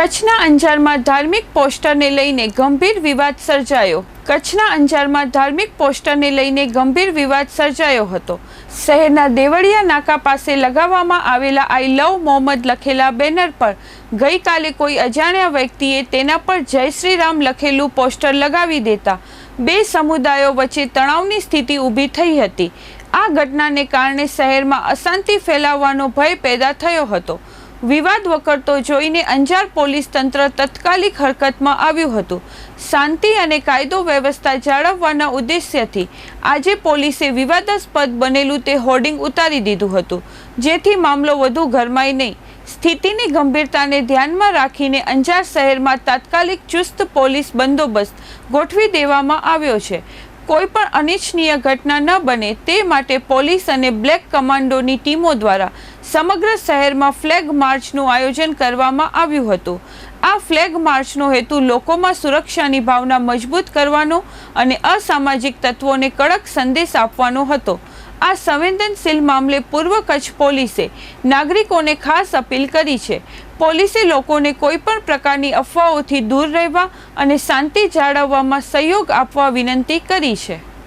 કચ્છના અંજારમાં ધાર્મિક પોસ્ટરને લઈને ગંભીર વિવાદ સર્જાયો. કચ્છના અંજારમાં ધાર્મિક પોસ્ટરને લઈને ગંભીર વિવાદ સર્જાયો હતો. શહેરના દેવળિયા નાકા પાસે લગાવવામાં આવેલા આઈ લવ મોહમ્મદ લખેલા બેનર પર ગઈકાલે કોઈ અજાણ્યા વ્યક્તિએ તેના પર જય શ્રી રામ લખેલું પોસ્ટર લગાવી દેતા બે સમુદાયો વચ્ચે તણાવની સ્થિતિ ઊભી થઈ હતી. આ ઘટનાને કારણે શહેરમાં અશાંતિ ફેલાવવાનો ભય પેદા થયો હતો. વિવાદ વકરતો જોઈને અંજાર પોલીસ તંત્ર તત્કાલિક હરકતમાં આવ્યું હતું. શાંતિ અને કાયદો વ્યવસ્થા જાળવવાના ઉદ્દેશ્યથી આજે પોલીસે વિવાદાસ્પદ બનેલું તે હોર્ડિંગ ઉતારી દીધું હતું. જેથી મામલો વધુ ગરમાય નહીં. સ્થિતિની ગંભીરતાને ધ્યાનમાં રાખીને અંજાર શહેરમાં તાત્કાલિક ચુસ્ત પોલીસ બંદોબસ્ત ગોઠવી દેવામાં આવ્યો છે. કોઈ પણ અનિચ્છનીય ઘટના ન બને તે માટે પોલીસ અને બ્લેક કમાન્ડોની ટીમો દ્વારા સમગ્ર શહેરમાં ફ્લેગ માર્ચનું આયોજન કરવામાં આવ્યું હતું. આ ફ્લેગ માર્ચનો હેતુ લોકોમાં સુરક્ષાની ભાવના મજબૂત કરવાનો અને અસામાજિક તત્વોને કડક સંદેશ આપવાનો હતો. આ સંવેદનશીલ મામલે પૂર્વ કચ્છ પોલીસે નાગરિકોને ખાસ અપીલ કરી છે. પોલીસે લોકોને કોઈપણ પ્રકારની અફવાઓથી દૂર રહેવા અને શાંતિ જાળવવામાં સહયોગ આપવા વિનંતી કરી છે.